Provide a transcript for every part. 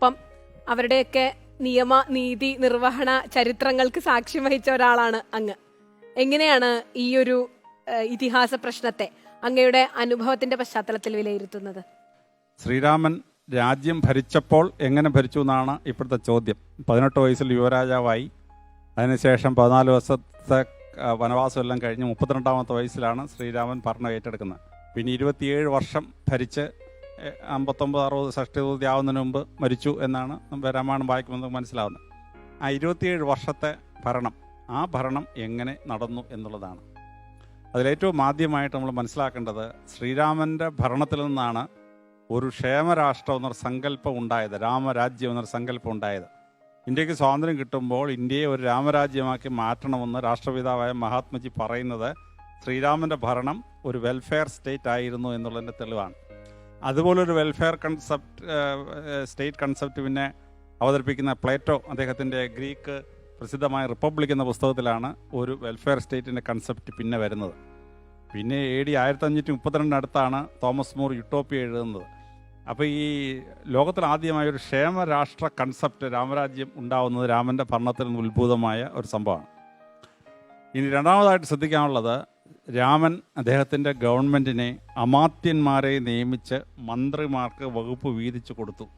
ഒപ്പം അവരുടെയൊക്കെ നിയമ നീതി നിർവഹണ ചരിത്രങ്ങൾക്ക് സാക്ഷ്യം വഹിച്ച ഒരാളാണ് അങ്ങ്. എങ്ങനെയാണ് ഈ ഒരു ഇതിഹാസ പ്രശ്നത്തെ അങ്ങയുടെ അനുഭവത്തിന്റെ പശ്ചാത്തലത്തിൽ വിലയിരുത്തുന്നത്? ശ്രീരാമൻ രാജ്യം ഭരിച്ചപ്പോൾ എങ്ങനെ ഭരിച്ചു എന്നാണ് ഇപ്പോഴത്തെ ചോദ്യം. പതിനെട്ട് വയസ്സിൽ യുവരാജാവായി. അതിനുശേഷം പതിനാല് വർഷത്തെ വനവാസമെല്ലാം കഴിഞ്ഞ് മുപ്പത്തിരണ്ടാമത്തെ വയസ്സിലാണ് ശ്രീരാമൻ ഭരണം ഏറ്റെടുക്കുന്നത്. പിന്നെ ഇരുപത്തിയേഴ് വർഷം ഭരിച്ച് അമ്പത്തൊമ്പത് അറുപത് ഷഷ്ടിപൂർത്തി ആവുന്നതിന് മുമ്പ് മരിച്ചു എന്നാണ് രാമായണം വായിക്കുമ്പോൾ നമുക്ക് മനസ്സിലാവുന്നത്. ആ ഇരുപത്തിയേഴ് വർഷത്തെ ഭരണം ആ ഭരണം എങ്ങനെ നടന്നു എന്നുള്ളതാണ്. അതിലേറ്റവും ആദ്യമായിട്ട് നമ്മൾ മനസ്സിലാക്കേണ്ടത് ശ്രീരാമന്റെ ഭരണത്തിൽ നിന്നാണ് ഒരു ക്ഷേമരാഷ്ട്രം എന്നൊരു സങ്കല്പം ഉണ്ടായത് രാമരാജ്യം എന്നൊരു സങ്കല്പം ഉണ്ടായത്. ഇന്ത്യയ്ക്ക് സ്വാതന്ത്ര്യം കിട്ടുമ്പോൾ ഇന്ത്യയെ ഒരു രാമരാജ്യമാക്കി മാറ്റണമെന്ന് രാഷ്ട്രപിതാവായ മഹാത്മജി പറയുന്നത് ശ്രീരാമന്റെ ഭരണം ഒരു വെൽഫെയർ സ്റ്റേറ്റ് ആയിരുന്നു എന്നുള്ളതിന്റെ തെളിവാണ്. അതുപോലൊരു വെൽഫെയർ കൺസെപ്റ്റ് സ്റ്റേറ്റ് കൺസെപ്റ്റ് പിന്നെ അവതരിപ്പിക്കുന്ന പ്ലേറ്റോ അദ്ദേഹത്തിന്റെ ഗ്രീക്ക് പ്രസിദ്ധമായ റിപ്പബ്ലിക് എന്ന പുസ്തകത്തിലാണ് ഒരു വെൽഫെയർ സ്റ്റേറ്റിന്റെ കൺസെപ്റ്റ് പിന്നെ വരുന്നത്. പിന്നെ എ ഡി ആയിരത്തി അഞ്ഞൂറ്റി മുപ്പത്തിരണ്ടിനടുത്താണ് തോമസ് മൂർ യുട്ടോപ്പിയ എഴുതുന്നത്. അപ്പോൾ ഈ ലോകത്തിൽ ആദ്യമായ ഒരു ക്ഷേമരാഷ്ട്ര കൺസെപ്റ്റ് രാമരാജ്യം ഉണ്ടാവുന്നത് രാമന്റെ ഭരണത്തിൽ നിന്ന് ഉത്ഭൂതമായ ഒരു സംഭവമാണ്. ഇനി രണ്ടാമതായിട്ട് ശ്രദ്ധിക്കാനുള്ളത് രാമൻ അദ്ദേഹത്തിന്റെ ഗവൺമെന്റിനെ അമാത്യന്മാരെ നിയമിച്ച് മന്ത്രിമാർക്ക് വകുപ്പ് വീതിച്ചു കൊടുത്തു.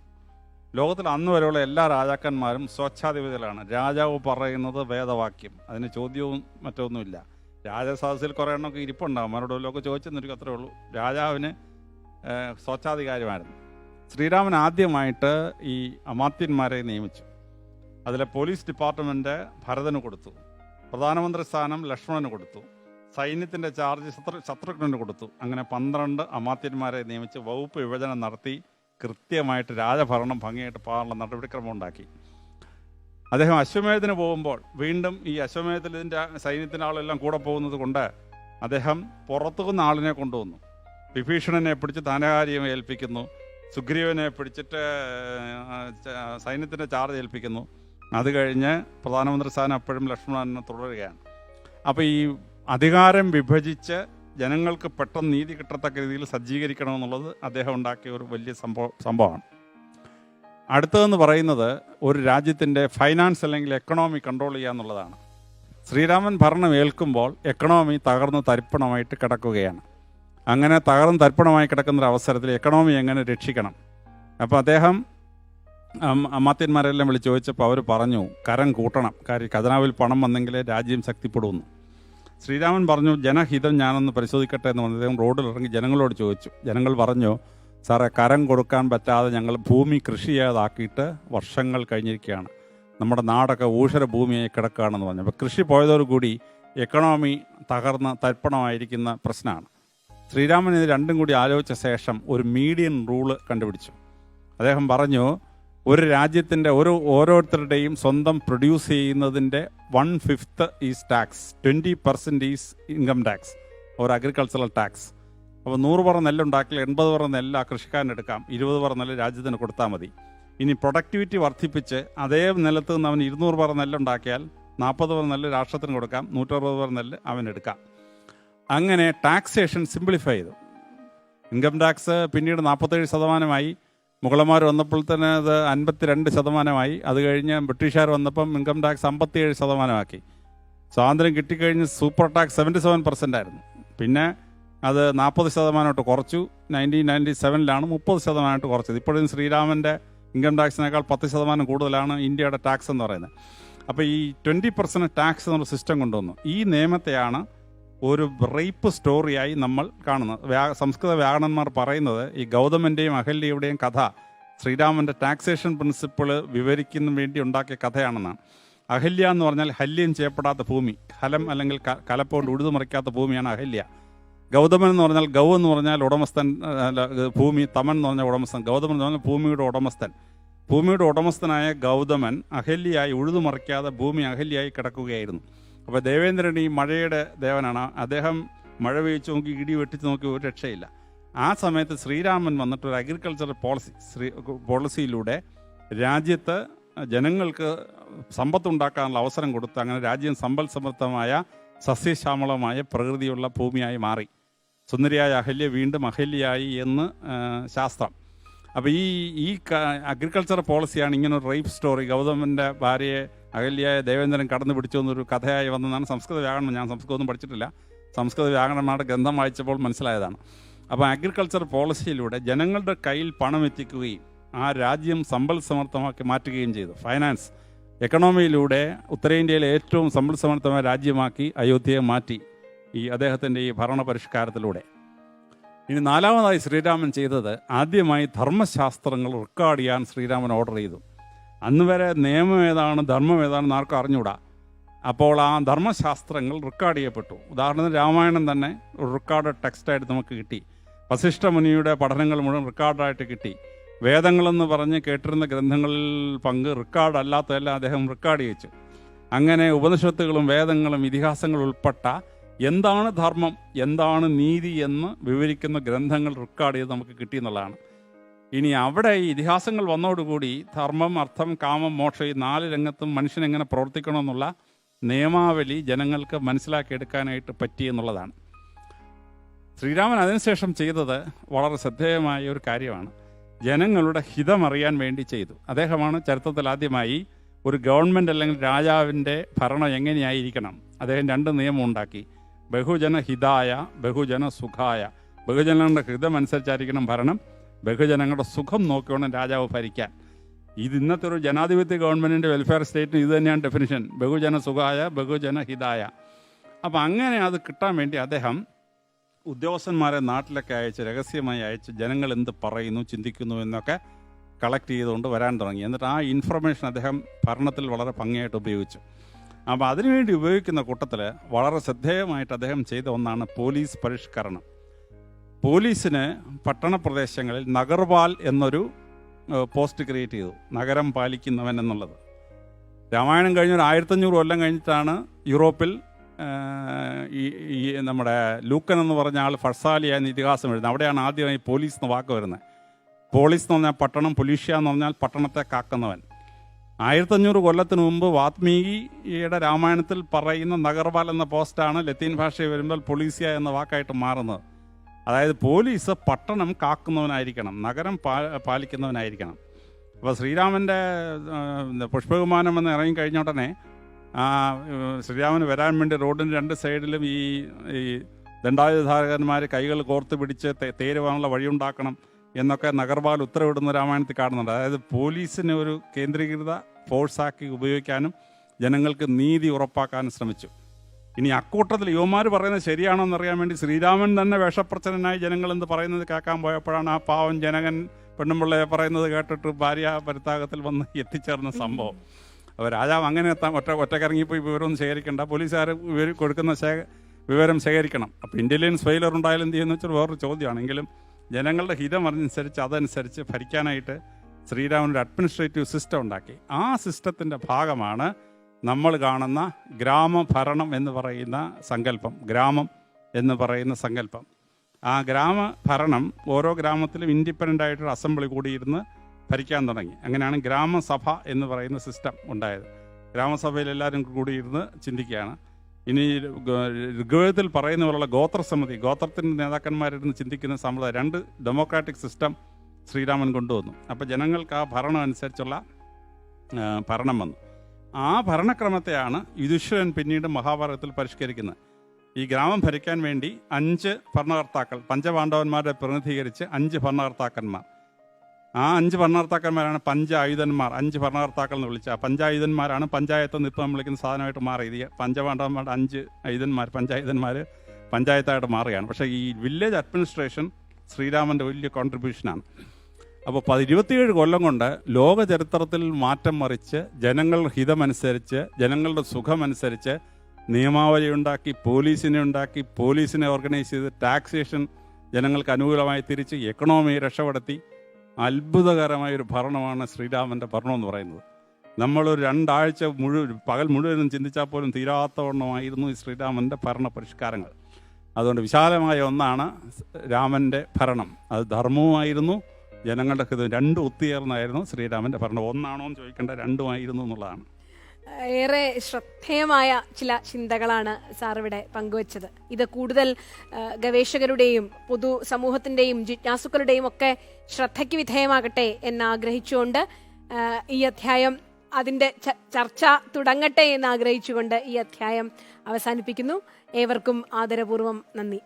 ലോകത്തിൽ അന്ന് വരെയുള്ള എല്ലാ രാജാക്കന്മാരും സ്വച്ഛാധിപതികളാണ്. രാജാവ് പറയുന്നത് വേദവാക്യം. അതിന് ചോദ്യവും മറ്റൊന്നുമില്ല. രാജസദസ്സിൽ കുറേ എണ്ണമൊക്കെ ഇരിപ്പുണ്ടാവും. ലോകം ചോദിച്ചെന്നിരിക്കും അത്രേ ഉള്ളൂ. രാജാവിന് സ്വച്ഛാധികാരമായിരുന്നു ശ്രീരാമൻ ആദ്യമായിട്ട് ഈ അമാത്യന്മാരെ നിയമിച്ചു. അതിലെ പോലീസ് ഡിപ്പാർട്ട്മെന്റ് ഭരതന് കൊടുത്തു. പ്രധാനമന്ത്രി സ്ഥാനം ലക്ഷ്മണന് കൊടുത്തു. സൈന്യത്തിന്റെ ചാർജ് ശത്രു ശത്രുഘ്നന് കൊടുത്തു. അങ്ങനെ പന്ത്രണ്ട് അമാത്യന്മാരെ നിയമിച്ച് വകുപ്പ് വിഭജനം നടത്തി കൃത്യമായിട്ട് രാജഭരണം ഭംഗിയായിട്ട് പോകാനുള്ള നടപടിക്രമം ഉണ്ടാക്കി. അദ്ദേഹം അശ്വമേധത്തിന് പോകുമ്പോൾ വീണ്ടും ഈ അശ്വമേധത്തിൽ ഇതിന്റെ സൈന്യത്തിന്റെ ആളെല്ലാം കൂടെ പോകുന്നത് കൊണ്ട് അദ്ദേഹം പുറത്തുനിന്ന് ആളിനെ കൊണ്ടുവന്നു. വിഭീഷണനെ പിടിച്ച് ധനകാര്യം ഏൽപ്പിക്കുന്നു. സുഗ്രീവനെ പിടിച്ചിട്ട് സൈന്യത്തിന്റെ ചാർജ് ഏൽപ്പിക്കുന്നു. അത് കഴിഞ്ഞ് പ്രധാനമന്ത്രി സ്ഥാനം അപ്പോഴും ലക്ഷ്മണനെ തുടരുകയാണ്. അപ്പോൾ ഈ അധികാരം വിഭജിച്ച് ജനങ്ങൾക്ക് പെട്ടെന്ന് നീതി കിട്ടത്തക്ക രീതിയിൽ സജ്ജീകരിക്കണമെന്നുള്ളത് അദ്ദേഹം ഉണ്ടാക്കിയ ഒരു വലിയ സംഭവം സംഭവമാണ്. അടുത്തതെന്ന് പറയുന്നത് ഒരു രാജ്യത്തിന്റെ ഫൈനാൻസ് അല്ലെങ്കിൽ എക്കണോമി കൺട്രോൾ ചെയ്യുക എന്നുള്ളതാണ്. ശ്രീരാമൻ ഭരണം ഏൽക്കുമ്പോൾ എക്കണോമി തകർന്ന് തരിപ്പണമായിട്ട് കിടക്കുകയാണ്. അങ്ങനെ തകർന്ന് തരിപ്പണമായി കിടക്കുന്ന ഒരു അവസരത്തിൽ എക്കണോമി എങ്ങനെ രക്ഷിക്കണം? അപ്പോൾ അദ്ദേഹം അമ്മാത്തിന്മാരെല്ലാം വിളിച്ച് ചോദിച്ചപ്പോൾ അവർ പറഞ്ഞു കരം കൂട്ടണം. കാര്യം ഖജനാവിൽ പണം വന്നെങ്കിലേ രാജ്യം ശക്തിപ്പെടുമെന്ന് ശ്രീരാമൻ പറഞ്ഞു ജനഹിതം ഞാനൊന്ന് പരിശോധിക്കട്ടെ എന്ന് പറഞ്ഞു അദ്ദേഹം റോഡിൽ ഇറങ്ങി ജനങ്ങളോട് ചോദിച്ചു. ജനങ്ങൾ പറഞ്ഞു സാറേ കരം കൊടുക്കാൻ പറ്റാതെ ഞങ്ങൾ ഭൂമി കൃഷി ചെയ്യാതാക്കിയിട്ട് വർഷങ്ങൾ കഴിഞ്ഞിരിക്കുകയാണ്. നമ്മുടെ നാടൊക്കെ ഊഷര ഭൂമിയായി കിടക്കുകയാണെന്ന് പറഞ്ഞു. അപ്പോൾ കൃഷി പോയതോടുകൂടി എക്കണോമി തകർന്ന് തർപ്പണമായിരിക്കുന്ന പ്രശ്നമാണ്. ശ്രീരാമൻ ഇത് രണ്ടും കൂടി ആലോചിച്ച ശേഷം ഒരു മീഡിയൻ റൂൾ കണ്ടുപിടിച്ചു. അദ്ദേഹം പറഞ്ഞു ഒരു രാജ്യത്തിന്റെ ഒരു ഓരോരുത്തരുടെയും സ്വന്തം പ്രൊഡ്യൂസ് ചെയ്യുന്നതിന്റെ one fifth is tax twenty percent is income tax ഒരു അഗ്രികൾച്ചറൽ ടാക്സ് അപ്പോൾ നൂറ് പറ നെല്ലുണ്ടാക്കിയാൽ എൺപത് പറ നെല്ല് ആ കൃഷിക്കാരനെടുക്കാം ഇരുപത് പറ നെല്ല് രാജ്യത്തിന് കൊടുത്താൽ മതി. ഇനി പ്രൊഡക്ടിവിറ്റി വർദ്ധിപ്പിച്ച് അതേ നിലത്ത് നിന്ന് അവൻ ഇരുന്നൂറ് പറ നെല്ലുണ്ടാക്കിയാൽ നാൽപ്പത് പറ നെല്ല് രാഷ്ട്രത്തിന് കൊടുക്കാം നൂറ്ററുപത് പറ നെല്ല് അവൻ എടുക്കാം. അങ്ങനെ ടാക്സേഷൻ സിംപ്ലിഫൈ ചെയ്തു. ഇൻകം ടാക്സ് പിന്നീട് നാൽപ്പത്തേഴ് ശതമാനമായി. മുഗളന്മാർ വന്നപ്പോൾ തന്നെ അത് അൻപത്തിരണ്ട് ശതമാനമായി. അത് കഴിഞ്ഞ് ബ്രിട്ടീഷുകാർ വന്നപ്പം ഇൻകം ടാക്സ് അമ്പത്തിയേഴ് ശതമാനമാക്കി. സ്വാതന്ത്ര്യം കിട്ടിക്കഴിഞ്ഞ് super tax seventy seven percent ആയിരുന്നു. പിന്നെ അത് നാൽപ്പത് ശതമാനമായിട്ട് കുറച്ചു. നയന്റീൻ നയന്റി സെവനിലാണ് മുപ്പത് ശതമാനമായിട്ട് കുറച്ചത്. ഇപ്പോഴും ശ്രീരാമന്റെ ഇൻകം ടാക്സിനേക്കാൾ പത്ത് ശതമാനം കൂടുതലാണ് ഇന്ത്യയുടെ ടാക്സ് എന്ന് പറയുന്നത്. അപ്പോൾ ഈ ട്വന്റി പെർസെന്റ് ടാക്സ് എന്നുള്ള സിസ്റ്റം കൊണ്ടുവന്നു. ഈ നിയമത്തെയാണ് ഒരു റേപ്പ് സ്റ്റോറിയായി നമ്മൾ കാണുന്നത്. വ്യാ സംസ്കൃത വ്യാകരണന്മാർ പറയുന്നത് ഈ ഗൗതമന്റെയും അഹല്യയുടെയും കഥ ശ്രീരാമന്റെ ടാക്സേഷൻ പ്രിൻസിപ്പിൾ വിവരിക്കുന്ന വേണ്ടി ഉണ്ടാക്കിയ കഥയാണെന്നാണ്. അഹല്യ എന്ന് പറഞ്ഞാൽ ഹല്യം ചെയ്യപ്പെടാത്ത ഭൂമി ഹലം അല്ലെങ്കിൽ കലപ്പോണ്ട് ഉഴുതുമറിക്കാത്ത ഭൂമിയാണ് അഹല്യ. ഗൗതമൻ എന്ന് പറഞ്ഞാൽ ഗൗ എന്ന് പറഞ്ഞാൽ ഉടമസ്ഥൻ ഭൂമി തമൻ എന്ന് പറഞ്ഞാൽ ഉടമസ്ഥൻ ഗൗതമൻ എന്ന് പറഞ്ഞാൽ ഭൂമിയുടെ ഉടമസ്ഥൻ. ഭൂമിയുടെ ഉടമസ്ഥനായ ഗൗതമൻ അഹല്യയായി ഉഴുതുമറിക്കാതെ ഭൂമി അഹല്യയായി കിടക്കുകയായിരുന്നു. അപ്പോൾ ദേവേന്ദ്രൻ ഈ മഴയുടെ ദേവനാണ്. അദ്ദേഹം മഴ വീഴ്ച നോക്കി ഇടി വെട്ടിച്ച് നോക്കി ഒരു രക്ഷയില്ല. ആ സമയത്ത് ശ്രീരാമൻ വന്നിട്ട് ഒരു അഗ്രികൾച്ചർ പോളിസി ശ്രീ പോളിസിയിലൂടെ രാജ്യത്ത് ജനങ്ങൾക്ക് സമ്പത്തുണ്ടാക്കാനുള്ള അവസരം കൊടുത്ത് അങ്ങനെ രാജ്യം സമ്പൽ സമൃദ്ധമായ സസ്യശ്യാമളമായ പ്രകൃതിയുള്ള ഭൂമിയായി മാറി. സുന്ദരിയായ അഹല്യ വീണ്ടും അഹല്യയായി എന്ന് ശാസ്ത്രം. അപ്പോൾ ഈ ഈ അഗ്രികൾച്ചർ പോളിസിയാണ് ഇങ്ങനെ ഒരു റേപ്പ് സ്റ്റോറി ഗൗതമന്റെ ഭാര്യയെ അകല്യായ ദേവേന്ദ്രൻ കടന്നു പിടിച്ചു എന്നൊരു കഥയായി വന്നതാണ്. സംസ്കൃത വ്യാകരണം ഞാൻ സംസ്കൃതമൊന്നും പഠിച്ചിട്ടില്ല. സംസ്കൃത വ്യാകരണമാണ് ഗ്രന്ഥം വായിച്ചപ്പോൾ മനസ്സിലായതാണ്. അപ്പോൾ അഗ്രികൾച്ചർ പോളിസിയിലൂടെ ജനങ്ങളുടെ കയ്യിൽ പണം എത്തിക്കുകയും ആ രാജ്യം സമ്പൽ സമർത്ഥമാക്കി മാറ്റുകയും ചെയ്തു. ഫൈനാൻസ് എക്കണോമിയിലൂടെ ഉത്തരേന്ത്യയിലെ ഏറ്റവും സമ്പൽ സമർത്ഥമായ രാജ്യമാക്കി അയോധ്യയെ മാറ്റി ഈ അദ്ദേഹത്തിന്റെ ഈ ഭരണ പരിഷ്കാരത്തിലൂടെ ഇനി നാലാമതായി ശ്രീരാമൻ ചെയ്തത് ആദ്യമായി ധർമ്മശാസ്ത്രങ്ങൾ റെക്കോർഡ് ചെയ്യാൻ ശ്രീരാമൻ ഓർഡർ ചെയ്തു. അന്ന് വരെ നിയമം ഏതാണ് ധർമ്മം ഏതാണെന്ന് ആർക്കും അറിഞ്ഞൂടാ. അപ്പോൾ ആ ധർമ്മശാസ്ത്രങ്ങൾ റെക്കോർഡ് ചെയ്യപ്പെട്ടു. ഉദാഹരണത്തിന് രാമായണം തന്നെ ഒരു റെക്കോർഡ് ടെക്സ്റ്റായിട്ട് നമുക്ക് കിട്ടി. വസിഷ്ഠ മുനിയുടെ പഠനങ്ങൾ മുഴുവൻ റെക്കോർഡായിട്ട് കിട്ടി. വേദങ്ങളെന്ന് പറഞ്ഞ് കേട്ടിരുന്ന ഗ്രന്ഥങ്ങളിൽ പങ്ക് റെക്കോർഡ് അല്ലാത്തതെല്ലാം അദ്ദേഹം റെക്കോർഡ് ചെയ്യിച്ചു. അങ്ങനെ ഉപനിഷത്തുകളും വേദങ്ങളും ഇതിഹാസങ്ങളും ഉൾപ്പെട്ട എന്താണ് ധർമ്മം എന്താണ് നീതി എന്ന് വിവരിക്കുന്ന ഗ്രന്ഥങ്ങൾ റെക്കോർഡ് ചെയ്ത് നമുക്ക് കിട്ടിയെന്നുള്ളതാണ് ഇനി അവിടെ ഈ ഇതിഹാസങ്ങൾ വന്നതോടുകൂടി ധർമ്മം അർത്ഥം കാമം മോക്ഷം ഈ നാല് രംഗത്തും മനുഷ്യൻ എങ്ങനെ പ്രവർത്തിക്കണമെന്നുള്ള നിയമാവലി ജനങ്ങൾക്ക് മനസ്സിലാക്കിയെടുക്കാനായിട്ട് പറ്റി എന്നുള്ളതാണ്. ശ്രീരാമൻ അതിനുശേഷം ചെയ്തത് വളരെ ശ്രദ്ധേയമായ ഒരു കാര്യമാണ്. ജനങ്ങളുടെ ഹിതമറിയാൻ വേണ്ടി ചെയ്തു. അദ്ദേഹമാണ് ചരിത്രത്തിൽ ആദ്യമായി ഒരു ഗവൺമെന്റ് അല്ലെങ്കിൽ രാജാവിന്റെ ഭരണം എങ്ങനെയായിരിക്കണം? അദ്ദേഹം രണ്ട് നിയമം ഉണ്ടാക്കി. ബഹുജന ഹിതായ ബഹുജന സുഖായ. ബഹുജനങ്ങളുടെ ഹൃദയം അനുസരിച്ചായിരിക്കണം ഭരണം. ബഹുജനങ്ങളുടെ സുഖം നോക്കിയോണം രാജാവ് ഭരിക്കാൻ. ഇത് ഇന്നത്തെ ഒരു ജനാധിപത്യ ഗവൺമെന്റിന്റെ വെൽഫെയർ സ്റ്റേറ്റിന് ഇത് തന്നെയാണ് ഡെഫിനിഷൻ ബഹുജന സുഖായ ബഹുജന ഹിതായ. അപ്പം അങ്ങനെ അത് കിട്ടാൻ വേണ്ടി അദ്ദേഹം ഉദ്യോഗസ്ഥന്മാരെ നാട്ടിലൊക്കെ അയച്ച് രഹസ്യമായി അയച്ച് ജനങ്ങൾ എന്ത് പറയുന്നു ചിന്തിക്കുന്നു എന്നൊക്കെ കളക്ട് ചെയ്തുകൊണ്ട് വരാൻ തുടങ്ങി. എന്നിട്ട് ആ ഇൻഫർമേഷൻ അദ്ദേഹം ഭരണത്തിൽ വളരെ ഭംഗിയായിട്ട് ഉപയോഗിച്ചു. അപ്പോൾ അതിനുവേണ്ടി ഉപയോഗിക്കുന്ന കൂട്ടത്തിൽ വളരെ ശ്രദ്ധേയമായിട്ട് അദ്ദേഹം ചെയ്ത ഒന്നാണ് പോലീസ് പരിഷ്കരണം. പോലീസിന് പട്ടണ പ്രദേശങ്ങളിൽ നഗർപാൽ എന്നൊരു പോസ്റ്റ് ക്രിയേറ്റ് ചെയ്തു. നഗരം പാലിക്കുന്നവൻ എന്നുള്ളത്. രാമായണം കഴിഞ്ഞ ഒരു ആയിരത്തഞ്ഞൂറ് കൊല്ലം കഴിഞ്ഞിട്ടാണ് യൂറോപ്പിൽ ഈ നമ്മുടെ ലൂക്കൻ എന്ന് പറഞ്ഞ ആൾ ഫർസാലിയ എന്ന ഇതിഹാസം എഴുതുന്നത്. അവിടെയാണ് ആദ്യമായി പോലീസ് എന്ന വാക്ക് വരുന്നത്. പോലീസ് എന്ന് പറഞ്ഞാൽ പട്ടണം പൊലീഷ്യ എന്ന് പറഞ്ഞാൽ പട്ടണത്തെ കാക്കുന്നവൻ. ആയിരത്തഞ്ഞൂറ് കൊല്ലത്തിന് മുമ്പ് വാത്മീകിയുടെ രാമായണത്തിൽ പറയുന്ന നഗർവാൽ എന്ന പോസ്റ്റാണ് ലത്തീൻ ഭാഷയിൽ വരുമ്പോൾ പൊളീസിയ എന്ന വാക്കായിട്ട് മാറുന്നത്. അതായത് പോലീസ് പട്ടണം കാക്കുന്നവനായിരിക്കണം നഗരം പാലിക്കുന്നവനായിരിക്കണം. അപ്പോൾ ശ്രീരാമന്റെ പുഷ്പവിമാനം എന്ന് ഇറങ്ങി കഴിഞ്ഞ ഉടനെ ശ്രീരാമന് വരാൻ വേണ്ടി റോഡിന്റെ രണ്ട് സൈഡിലും ഈ ഈ ദണ്ഡായുധാരകന്മാർ കൈകൾ കോർത്ത് പിടിച്ച് തേരുവാനുള്ള വഴിയുണ്ടാക്കണം എന്നൊക്കെ നഗർവാൽ ഉത്തരവിടുന്ന രാമായണത്തിൽ കാണുന്നുണ്ട്. അതായത് പോലീസിന് ഒരു കേന്ദ്രീകൃത ഫോഴ്സാക്കി ഉപയോഗിക്കാനും ജനങ്ങൾക്ക് നീതി ഉറപ്പാക്കാനും ശ്രമിച്ചു. ഇനി അക്കൂട്ടത്തിൽ യുവമാർ പറയുന്നത് ശരിയാണോ എന്നറിയാൻ വേണ്ടി ശ്രീരാമൻ തന്നെ വേഷപ്രച്ഛനായി ജനങ്ങൾ എന്ന് പറയുന്നത് കേൾക്കാൻ പോയപ്പോഴാണ് ആ പാവം ജനകൻ പെണ്ണുമ്പിള്ളയെ പറയുന്നത് കേട്ടിട്ട് ഭാര്യ പരിത്താകത്തിൽ വന്ന് എത്തിച്ചേർന്ന സംഭവം. അപ്പോൾ രാജാവ് അങ്ങനെ എത്താൻ ഒറ്റ ഒറ്റക്കിറങ്ങിപ്പോയി വിവരമൊന്നും ശേഖരിക്കേണ്ട. പോലീസുകാർ വിവരം കൊടുക്കുന്ന ശേഖ വിവരം ശേഖരിക്കണം. അപ്പോൾ ഇന്റലിജൻസ് ഫെയിലർ ഉണ്ടായാലും എന്ത് ചെയ്യുന്ന വെച്ചാൽ വേറൊരു ചോദ്യമാണെങ്കിലും ജനങ്ങളുടെ ഹിതം അനുസരിച്ച് അതനുസരിച്ച് ഭരിക്കാനായിട്ട് ശ്രീരാമൻ ഒരു അഡ്മിനിസ്ട്രേറ്റീവ് സിസ്റ്റം ഉണ്ടാക്കി. ആ സിസ്റ്റത്തിന്റെ ഭാഗമാണ് നമ്മൾ കാണുന്ന ഗ്രാമഭരണം എന്ന് പറയുന്ന സങ്കല്പം. ഗ്രാമം എന്ന് പറയുന്ന സങ്കല്പം. ആ ഗ്രാമഭരണം ഓരോ ഗ്രാമത്തിലും ഇൻഡിപെൻഡന്റ് ആയിട്ടൊരു അസംബ്ലി കൂടിയിരുന്ന് ഭരിക്കാൻ തുടങ്ങി. അങ്ങനെയാണ് ഗ്രാമസഭ എന്ന് പറയുന്ന സിസ്റ്റം ഉണ്ടായത്. ഗ്രാമസഭയിൽ എല്ലാവരും കൂടിയിരുന്ന് ചിന്തിക്കുകയാണ്. ഇനി ഋഗ്വേദത്തിൽ പറയുന്ന പോലുള്ള ഗോത്രസമിതി ഗോത്രത്തിന്റെ നേതാക്കന്മാരിരുന്ന് ചിന്തിക്കുന്ന സമ്പ്രദായം രണ്ട് ഡെമോക്രാറ്റിക് സിസ്റ്റം ശ്രീരാമൻ കൊണ്ടുവന്നു. അപ്പോൾ ജനങ്ങൾക്ക് ആ ഭരണം അനുസരിച്ചുള്ള ഭരണം വന്നു. ആ ഭരണക്രമത്തെയാണ് യുധിഷ്ഠിരൻ പിന്നീട് മഹാഭാരതത്തിൽ പരിഷ്കരിക്കുന്നത്. ഈ ഗ്രാമം ഭരിക്കാൻ വേണ്ടി അഞ്ച് ഭരണകർത്താക്കൾ പഞ്ചപാണ്ഡവന്മാരെ പ്രതിനിധീകരിച്ച് അഞ്ച് ഭരണകർത്താക്കന്മാർ. ആ അഞ്ച് ഭരണകർത്താക്കന്മാരാണ് പഞ്ചായുധന്മാർ. അഞ്ച് ഭരണകർത്താക്കൾ എന്ന് വിളിച്ച. പഞ്ചായുധന്മാരാണ് പഞ്ചായത്ത് നിന്ന് ഇപ്പം വിളിക്കുന്ന സാധനമായിട്ട് മാറിയത് പഞ്ചപാണ്ഡവന്മാരുടെ അഞ്ച് ആയുധന്മാർ പഞ്ചായുധന്മാർ പഞ്ചായത്തായിട്ട് മാറുകയാണ്. പക്ഷേ ഈ വില്ലേജ് അഡ്മിനിസ്ട്രേഷൻ ശ്രീരാമന്റെ വലിയ കോൺട്രിബ്യൂഷനാണ് അപ്പോൾ പ ഇരുപത്തിയേഴ് കൊല്ലം കൊണ്ട് ലോക ചരിത്രത്തിൽ മാറ്റം മറിച്ച് ജനങ്ങളുടെ ഹിതമനുസരിച്ച് ജനങ്ങളുടെ സുഖമനുസരിച്ച് നിയമാവലി ഉണ്ടാക്കി പോലീസിനെ ഉണ്ടാക്കി പോലീസിനെ ഓർഗനൈസ് ചെയ്ത് ടാക്സേഷൻ ജനങ്ങൾക്ക് അനുകൂലമായി തിരിച്ച് എക്കണോമി രക്ഷപ്പെടുത്തി. അത്ഭുതകരമായ ഒരു ഭരണമാണ് ശ്രീരാമന്റെ ഭരണം എന്ന് പറയുന്നത്. നമ്മളൊരു രണ്ടാഴ്ച മുഴുവൻ പകൽ മുഴുവനും ചിന്തിച്ചാൽ പോലും തീരാത്തവണ്ണമായിരുന്നു ഈ ശ്രീരാമന്റെ ഭരണ പരിഷ്കാരങ്ങൾ അതുകൊണ്ട് വിശാലമായ ഒന്നാണ് രാമന്റെ ഭരണം. അത് ധർമ്മവുമായിരുന്നു. ജനങ്ങളുടെ ഹൃദയം രണ്ടും ഒത്തുചേർന്നായിരുന്നു ശ്രീരാമന്റെ ഭരണം. ഒന്നാണോ എന്ന് ചോദിക്കേണ്ട രണ്ടുമായിരുന്നു എന്നുള്ളതാണ്. ഏറെ ശ്രദ്ധേയമായ ചില ചിന്തകളാണ് സാർ ഇവിടെ പങ്കുവച്ചത്. ഇത് കൂടുതൽ ഗവേഷകരുടെയും പൊതു സമൂഹത്തിന്റെയും ജിജ്ഞാസുക്കളുടെയും ഒക്കെ ശ്രദ്ധയ്ക്ക് വിധേയമാകട്ടെ എന്ന് ആഗ്രഹിച്ചുകൊണ്ട് ഈ അധ്യായം അതിന്റെ ചർച്ച തുടങ്ങട്ടെ എന്ന് ആഗ്രഹിച്ചുകൊണ്ട് ഈ അധ്യായം അവസാനിപ്പിക്കുന്നു. ഏവർക്കും ആദരപൂർവം നന്ദി.